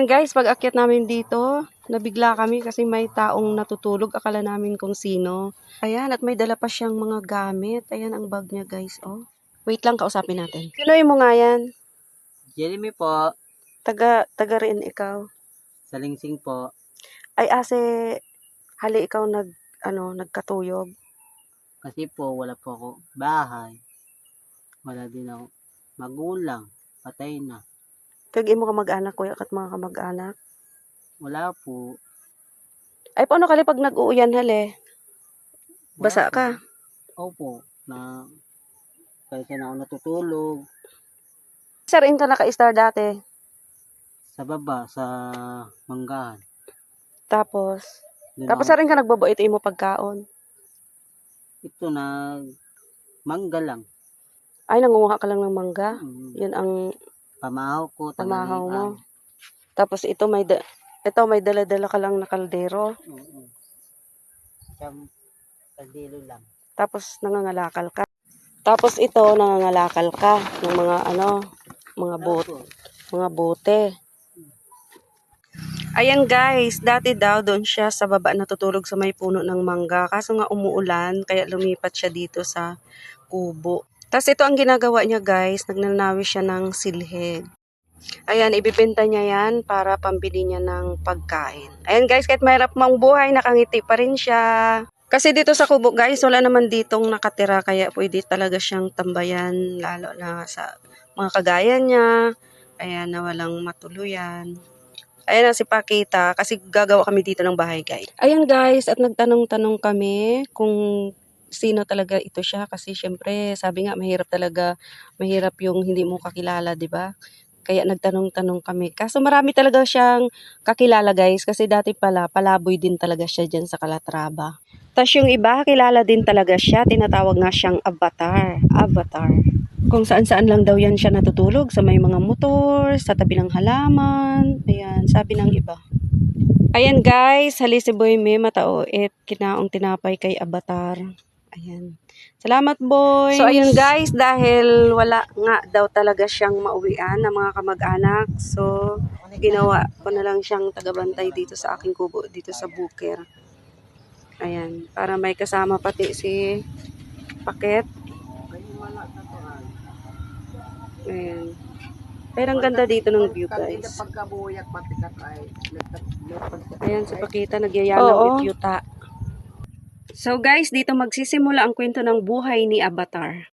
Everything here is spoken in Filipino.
Ayan guys, pag akyat namin dito, nabigla kami kasi may taong natutulog. Akala namin kung sino. Ayan, at may dala pa siyang mga gamit. Ayan ang bag niya guys, oh. Wait lang, kausapin natin. Sino mo nga yan? Jeremy po, Taga, taga rin ikaw. salingsing po. Ay, ase, hali ikaw nag, ano, nagkatuyog. Kasi po, wala po ako bahay. Wala din ako magulang. Patay na. Kag imo ka mag-anak, kuya, kat mga kamag-anak. Wala po. Ay, paano kali pag nag-uuyan, hali? Wala Basa po. ka. Opo. Na, kaysa na ako natutulog. Sir, in ka naka-star dati. Sa baba, sa manggahan. Tapos, Doon tapos ako- sir, in ka nagbabuit imo pagkaon. ito na, mangga lang. Ay, nangunguha ka lang ng mangga. Mm, Yun ang Pamahaw ko. pamahaw mo. Tapos ito may da- ito may dala-dala ka lang na kaldero. Oo. Siyam, kaldilo lang. Tapos nangangalakal ka. Tapos ito nangangalakal ka ng mga ano, mga bot, Opo. mga bote. Ayan guys, dati daw doon siya sa baba natutulog sa may puno ng mangga. Kaso nga umuulan, kaya lumipat siya dito sa kubo. Tapos ito ang ginagawa niya guys, nagnanawi siya ng silhig. Ayan, ibibenta niya yan para pambili niya ng pagkain. Ayan guys, kahit mahirap mang buhay, nakangiti pa rin siya. Kasi dito sa kubo guys, wala naman ditong nakatira kaya pwede talaga siyang tambayan lalo na sa mga kagaya niya. Ayan, na walang matuluyan. Ayan na si Pakita kasi gagawa kami dito ng bahay guys. Ayan guys, at nagtanong-tanong kami kung sino talaga ito siya kasi syempre sabi nga mahirap talaga mahirap yung hindi mo kakilala, 'di ba? Kaya nagtanong-tanong kami. Kaso marami talaga siyang kakilala guys kasi dati pala palaboy din talaga siya diyan sa Calatrava. Tapos yung iba, kilala din talaga siya. Tinatawag nga siyang avatar. Avatar. Kung saan-saan lang daw yan siya natutulog. Sa may mga motor, sa tabi ng halaman. Ayan, sabi ng iba. Ayan guys, hali si Boy May matao et kinaong tinapay kay Avatar. Ayan. Salamat boy. So ayun guys, dahil wala nga daw talaga siyang mauwian ng mga kamag-anak. So ginawa ko na lang siyang tagabantay dito sa aking kubo, dito sa buker. Ayan, para may kasama pati si Paket. Ayan. Pero ang ganda dito ng view guys. Ayan, si Pakita nagyaya ng ityuta. So guys, dito magsisimula ang kwento ng buhay ni Avatar.